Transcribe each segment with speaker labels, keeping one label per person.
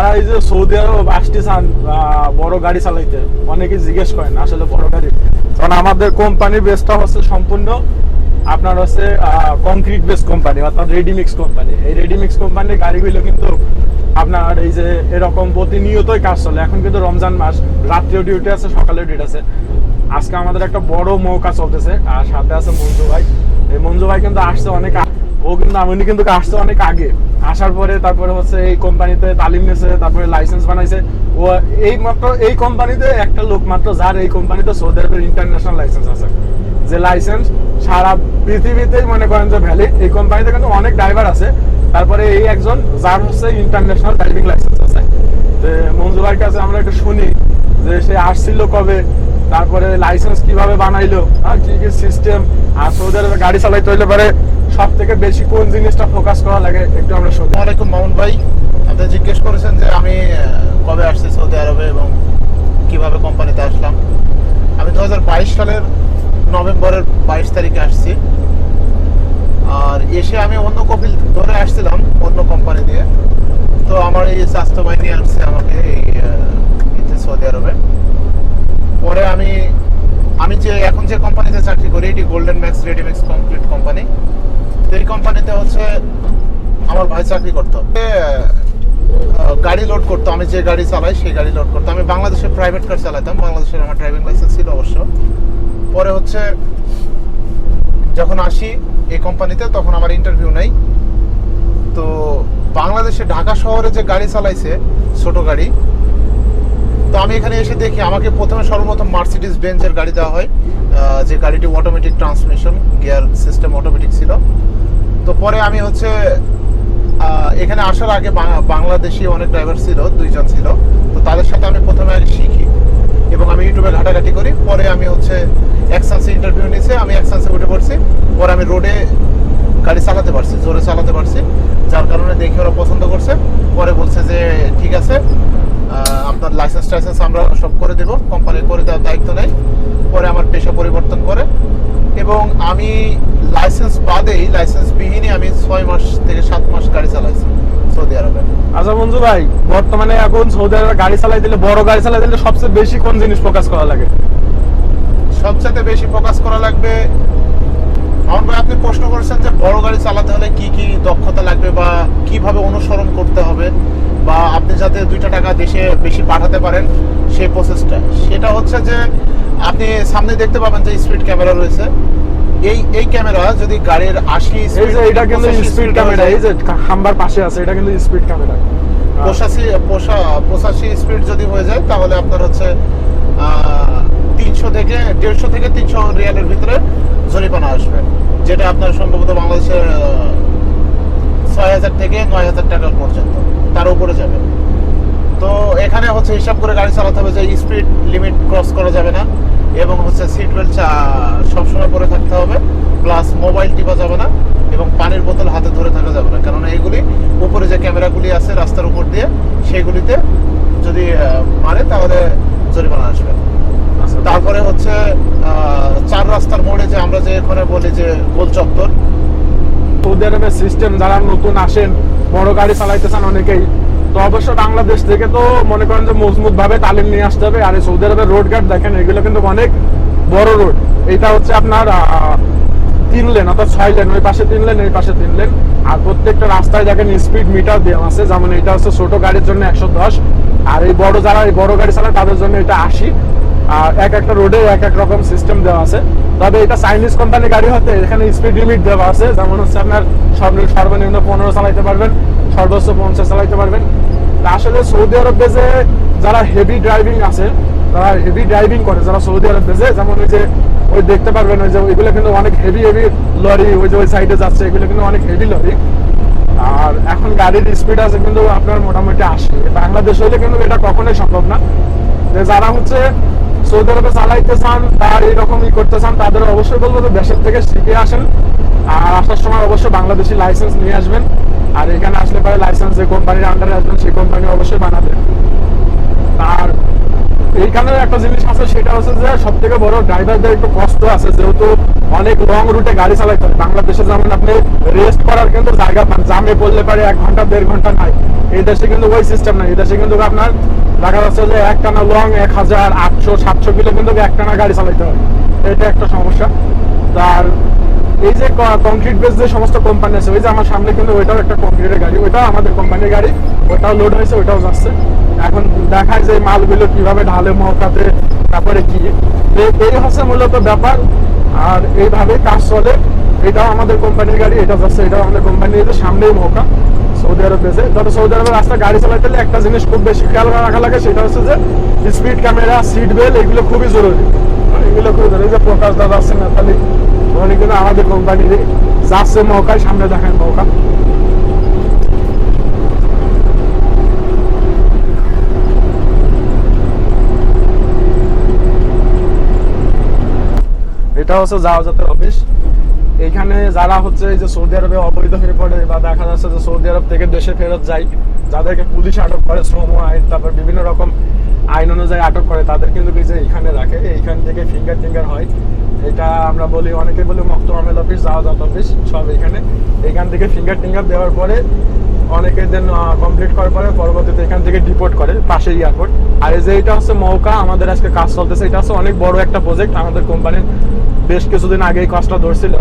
Speaker 1: যারা এই যে সৌদি আরব আসতে চান বড় গাড়ি চালাইতে, অনেকে জিজ্ঞেস করেন, আসলে বড় গাড়ি? কারণ আমাদের কোম্পানির বেসটা হচ্ছে সম্পূর্ণ, আপনার হচ্ছে কংক্রিট বেস কোম্পানি অর্থাৎ রেডিমিক্স কোম্পানি এই রেডিমিক্স কোম্পানির গাড়িগুলো কিন্তু আপনার এই যে এরকম প্রতিনিয়তই কাজ চলে। এখন কিন্তু রমজান মাস, রাত্রেও ডিউটি আছে, সকালেও ডিউটি আছে। আজকে আমাদের একটা বড় মৌকা চলতেছে, আর সাথে আছে মঞ্জু ভাই। এই মঞ্জু ভাই কিন্তু আসছে অনেক ও কিন্তু উনি কিন্তু আসছে অনেক আগে। আসার পরে তারপরে হচ্ছে এই কোম্পানিতে তালিম নিয়েছে তারপরে লাইসেন্স বানাইছে। ও এই মাত্র এই কোম্পানিতে একটা লোক মাত্র, যার এই কোম্পানিতে সৌদি আরবের ইন্টারন্যাশনাল লাইসেন্স আছে। যে লাইসেন্স সারা পৃথিবীতেই মনে করেন যে ভ্যালিড এই কোম্পানিতে কিন্তু অনেক ড্রাইভার আছে। তারপরে এই একজন, যার হচ্ছে ইন্টারন্যাশনাল ড্রাইভিং লাইসেন্স আছে। মঞ্জু ভাইয়ের কাছে আমরা একটু শুনি যে সে আসছিল কবে? তারপরে লাইসেন্স কীভাবে বানাইলো? আর কি কি সিস্টেম আর সৌদি গাড়ি চালাইতে হইলে পরে সব থেকে বেশি কোন জিনিসটা ফোকাস করা লাগে একটু আমরা শুনি
Speaker 2: আসসালামাইকুম মামুন ভাই। আপনি জিজ্ঞেস করেছেন যে আমি কবে আসছি সৌদি আরবে এবং কীভাবে কোম্পানিতে আসলাম। আমি দু হাজার বাইশ সালের নভেম্বরের বাইশ তারিখে আসছি। আর এসে আমি অন্য কপিল ধরে আসছিলাম অন্য কোম্পানি দিয়ে। তো আমার এই স্বাস্থ্য বাহিনী আসছে আমাকে এই আহ, এতে সৌদি আরবে পরে আমি আমি যে, এখন যে কোম্পানিতে চাকরি করি, এটি golden max readymix complete company তো এই কোম্পানিতে হচ্ছে আমার ভাই চাকরি করতো। গাড়ি লোড করতো, আমি যে গাড়ি চালাই সেই গাড়ি লোড করতো। আমি বাংলাদেশে প্রাইভেট কার চালাতাম বাংলাদেশের আমার ড্রাইভিং লাইসেন্স ছিল অবশ্য। পরে হচ্ছে যখন আসি এই কোম্পানিতে তখন আমার ইন্টারভিউ নেই। তো বাংলাদেশে ঢাকা শহরে যে গাড়ি চালাইছে, ছোট গাড়ি তো আমি এখানে এসে দেখি আমাকে প্রথমে সর্বপ্রথম মার্সিডিজ বেঞ্চের গাড়ি দেওয়া হয়। যে গাড়িটি automatic transmission gear system automatic ছিল। তো পরে আমি হচ্ছে এখানে আসার আগে বাংলাদেশি অনেক ড্রাইভার ছিল, দুইজন ছিল। তো তাদের সাথে আমি প্রথমে আগে শিখি এবং আমি ইউটিউবে ঘাটাঘাটি করি। পরে আমি হচ্ছে এক্সান্সে ইন্টারভিউ নিয়েছে আমি এক্সান্সে উঠে পড়ছি। পরে আমি রোডে গাড়ি চালাতে পারছি, জোরে চালাতে পারছি। যার কারণে দেখে ওরা পছন্দ করছে। পরে বলছে যে, ঠিক আছে। আপনার লাইসেন্স টাইসেন্স আমরা সব করে দেব। কোম্পানি করে দেওয়ার দায়িত্ব নেই। পরে আমার পেশা পরিবর্তন করে। এবং আমি লাইসেন্স বাদেই লাইসেন্স বিহীনই আমি ছয় মাস থেকে সাত মাস গাড়ি চালাইছি সৌদি আরবে।
Speaker 1: আচ্ছা মঞ্জু ভাই বর্তমানে এখন সৌদি আরবে গাড়ি চালাই দিলে বড় গাড়ি চালাই দিলে সবচেয়ে বেশি কোন জিনিস ফোকাস করা লাগে?
Speaker 2: সবচেয়ে বেশি ফোকাস করা লাগবে মামুন ভাই আপনি প্রশ্ন করেছেন যে বড় গাড়ি চালাতে হলে কি কি দক্ষতা কীভাবে অনুসরণ করতে হবে বা আপনি যাতে দুইটা টাকা দেশে বেশি পাঠাতে পারেন সেই প্রসেসটা সেটা হচ্ছে যে আপনি সামনে দেখতে পাবেন যে স্পিড ক্যামেরা রয়েছে। এই এই ক্যামেরা যদি গাড়ির আশি
Speaker 1: এটা কিন্তু স্পিড ক্যামেরা এই যে খাম্বার পাশে আছে এটা কিন্তু স্পিড ক্যামেরা
Speaker 2: পঁচাশি পোষা পঁচাশি স্পিড যদি হয়ে যায় তাহলে আপনার হচ্ছে তিনশো থেকে দেড়শো থেকে তিনশো রিয়ালের ভিতরে জরিমানা আসবে। যেটা আপনার সম্ভবত বাংলাদেশের হাজার থেকে নয় হাজার টাকা পর্যন্ত তার উপরে যাবে। তো এখানে হচ্ছে হিসাব করে গাড়ি চালাতে হবে যে স্পিড লিমিট ক্রস করা যাবে না এবং হচ্ছে সিট বেল্ট সবসময় পরে থাকতে হবে। প্লাস মোবাইল টিপা যাবে না এবং পানির বোতল হাতে ধরে থাকা যাবে না। কেননা এগুলি উপরে যে ক্যামেরাগুলি আছে রাস্তার উপর দিয়ে সেগুলিতে যদি মারে তাহলে জরিমানা আসবে। তারপরে হচ্ছে আহ, চার রাস্তার মোড়ে যে আমরা যে এখানে বলি যে গোল চত্বর
Speaker 1: সৌদি আরবের সিস্টেম যারা নতুন আসেন, বড় গাড়ি চালাইতে চান অনেকেই। তো অবশ্য বাংলাদেশ থেকে তো মনে করেন যে মজবুত ভাবে তালিম নিয়ে আসতে হবে। আর এই সৌদি আরবের রোড গার্ড দেখেন, এগুলো কিন্তু অনেক বড় রোড এটা হচ্ছে আপনার তিন লেন অর্থাৎ ছয় লেন ওই পাশে তিন লেন এই পাশে তিন লেন আর প্রত্যেকটা রাস্তায় দেখেন স্পিড মিটার দেওয়া আছে। যেমন এটা হচ্ছে ছোট গাড়ির জন্য একশো দশ। আর এই বড় যারা, এই বড় গাড়ি চালায়, তাদের জন্য এটা আশি। আর এক একটা রোডে এক এক রকম সিস্টেম দেওয়া আছে। তবে এটা চাইনিজ কোম্পানি গাড়ি হতে এখানে স্পিড লিমিট দেওয়া আছে। যেমন হচ্ছে আপনার সর্ব- সর্বনিম্ন পনেরো চালাইতে পারবেন, সর্বোচ্চ পঞ্চাশ চালাইতে পারবেন। আসলে সৌদি আরব দেশে যারা হেভি ড্রাইভিং আছে, তারা হেভি ড্রাইভিং করে, যারা সৌদি আরব দেশে, যেমন ওই যে ওই দেখতে পারবেন, ওই যে ওইগুলো কিন্তু অনেক হেভি হেভি লরি, ওই যে ওই সাইডে যাচ্ছে, এগুলো কিন্তু অনেক হেভি লরি। আর এখন গাড়ির স্পিড আছে কিন্তু আপনার মোটামুটি আশি। বাংলাদেশ হইলে কিন্তু এটা কখনোই সম্ভব না। যারা হচ্ছে সৌদি আরবে চালাইতে চান বা এরকম ই করতে চান, তাদের অবশ্যই বলব যে দেশের থেকে শিখে আসেন। আর আসার সময় অবশ্যই বাংলাদেশি লাইসেন্স নিয়ে আসবেন। আর এখানে আসলে পরে লাইসেন্স যে কোম্পানির আন্ডারে আসবেন, সেই কোম্পানি অবশ্যই বানাবেন। আর এইখানে একটা জিনিস আছে, সেটা হচ্ছে যে সব থেকে বড় ড্রাইভারদের একটু কষ্ট আছে। যেহেতু অনেক লং রুটে গাড়ি চালাইতে হয়। বাংলাদেশে যেমন আপনি রেস্ট করার কিন্তু জায়গা পান, জামে পড়লে পারে এক ঘণ্টা, দেড় ঘণ্টা নাই। এই দেশে কিন্তু ওই সিস্টেম নাই। এই দেশে কিন্তু আপনার দেখা যাচ্ছে যে একটানা লং এক হাজার আটশো, সাতশো কিলো কিন্তু একটানা গাড়ি চালাইতে হয়। এটা একটা সমস্যা। তার এই যে কংক্রিট বেস যে সমস্ত কোম্পানি আছে, ওই যে আমার সামনে কিন্তু ওইটাও একটা কংক্রিটের গাড়ি, ওইটাও আমাদের কোম্পানির গাড়ি ওটাও লোড হয়েছে, ওইটাও যাচ্ছে। এখন দেখায় যে মালগুলো কীভাবে ঢালে, মহকাতে, তারপরে কি। এই হচ্ছে মূলত ব্যাপার। আর এইভাবে কাজ চলে। এটাও আমাদের কোম্পানির গাড়ি, এটা যাচ্ছে, এটাও আমাদের কোম্পানি সামনেই মহকা। সৌদি আরব দেশে। যত সৌদি আরবের রাস্তা গাড়ি চালাতে হলে একটা জিনিস খুব বেশি খেয়াল রাখা লাগে, সেটা হচ্ছে যে স্পিড ক্যামেরা সিট বেল এগুলো খুবই জরুরি। এগুলো খুবই জরুরি। যে প্রকাশ দাদা আছে উনি কিন্তু আমাদের কোম্পানির যাচ্ছে মৌকায় সামনে দেখেন মৌকা এটা হচ্ছে যাওয়া যাতে অফিস এখানে যারা হচ্ছে এই যে সৌদি আরবে অবৈধ হয়ে পড়ে বা দেখা যাচ্ছে যে সৌদি আরব থেকে দেশে ফেরত যায়, যাদেরকে পুলিশ আটক করে শ্রম আইন, তারপর বিভিন্ন রকম আইন অনুযায়ী আটক করে, তাদের কিন্তু যে এখানে রাখে। এইখান থেকে ফিঙ্গার টিঙ্গার হয়। এটা আমরা বলি, অনেকে বলি মক্ত আমেল অফিস যাওয়াজাত অফিস সব এখানে এখান থেকে ফিঙ্গার টিঙ্গার দেওয়ার পরে অনেকে দেন কমপ্লিট করার পরে পরবর্তীতে এখান থেকে ডিপোর্ট করে পাশে এয়ারপোর্ট আর এই যে এটা হচ্ছে মৌকা, আমাদের আজকে কাজ চলতেছে। এটা হচ্ছে অনেক বড় একটা প্রজেক্ট আমাদের কোম্পানির বেশ কিছুদিন আগে এই কাজটা ধরছিল।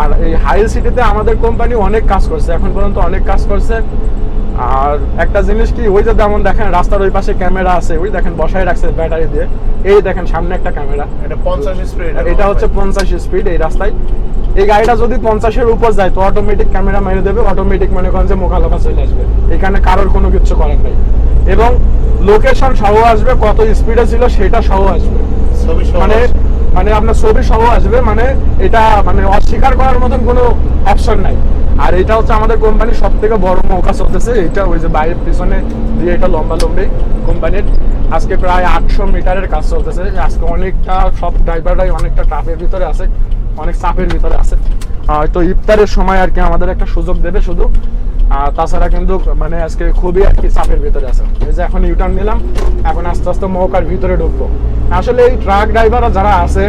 Speaker 1: আর এই হাইল সিটিতে আমাদের কোম্পানি অনেক কাজ করছে এখন পর্যন্ত অনেক কাজ করছে। আর একটা জিনিস কি ওই যে যেমন দেখেন রাস্তার ওই পাশে ক্যামেরা আছে ওই দেখেন বসায় রাখছে ব্যাটারি দিয়ে এই দেখেন সামনে একটা ক্যামেরা।
Speaker 2: এটা পঞ্চাশ স্পিড
Speaker 1: এটা হচ্ছে পঞ্চাশ স্পিড এই রাস্তায়। এই গাড়িটা যদি পঞ্চাশের উপর যায় তো অটোমেটিক ক্যামেরা মেরে দেবে অটোমেটিক মনে করেন যে মোকালকা চলে আসবে। এখানে কারোর কোনো কিছু করার নাই। এবং লোকেশন সহ আসবে কত স্পিডে ছিল সেটা সহ আসবে। মানে মানে আপনার ছবি সহ আসবে মানে এটা মানে অস্বীকার করার মতন কোনো অপশন নাই। আর এটা হচ্ছে আমাদের কোম্পানির সব থেকে বড় মৌকা চলতেছে, এটা ওই যে বাইরের পিছনে দিয়ে এটা লম্বা লম্বি কোম্পানির আজকে প্রায় আটশো মিটারের কাজ চলতেছে, আজকে অনেকটা সব ড্রাইভাররাই অনেকটা ট্রাফের ভিতরে আছে, অনেক চাপের ভিতরে আছে। তো ইফতারের সময় আর কি আমাদের একটা সুযোগ দেবে শুধু। তাছাড়া কিন্তু মানে আজকে খুবই আর কি চাপের ভিতরে আছে। এই যে এখন ইউটার্ন নিলাম, এখন আস্তে আস্তে মৌকার ভিতরে ঢুকবো। আসলে এই ট্রাক ড্রাইভাররা যারা আছে,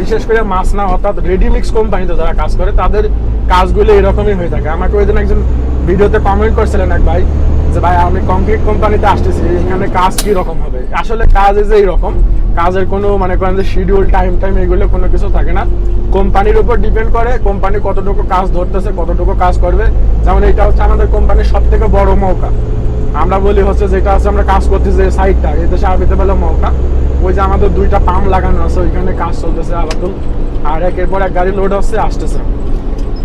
Speaker 1: বিশেষ করে মাছ না অর্থাৎ রেডিমিক্স কোম্পানিতে যারা কাজ করে, তাদের কাজগুলো এরকমই হয়ে থাকে। আমাকে ওই দিন একজন ভিডিওতে কমেন্ট করছিলেন এক ভাই, যে ভাই, আমি কংক্রিট কোম্পানিতে আসতেছি, এখানে কাজ কি রকম হবে? আসলে কাজ এই যে এইরকম কাজের কোনো মানে করেন যে শিডিউল টাইম টাইম এগুলো কোনো কিছু থাকে না। কোম্পানির উপর ডিপেন্ড করে, কোম্পানি কতটুকু কাজ ধরতেছে, কতটুকু কাজ করবে। যেমন এটা হচ্ছে আমাদের কোম্পানির সব থেকে বড় মৌকা। আমরা বলি হচ্ছে যেটা আছে আমরা কাজ করতেছি যে সাইডটা এই দেশে আবিতে পেলে মৌকা। ওই যে আমাদের দুইটা পাম্প লাগানো আছে, ওইখানে কাজ চলতেছে আবাদুল। আর একের পর এক গাড়ি লোড হচ্ছে, আসতেছে।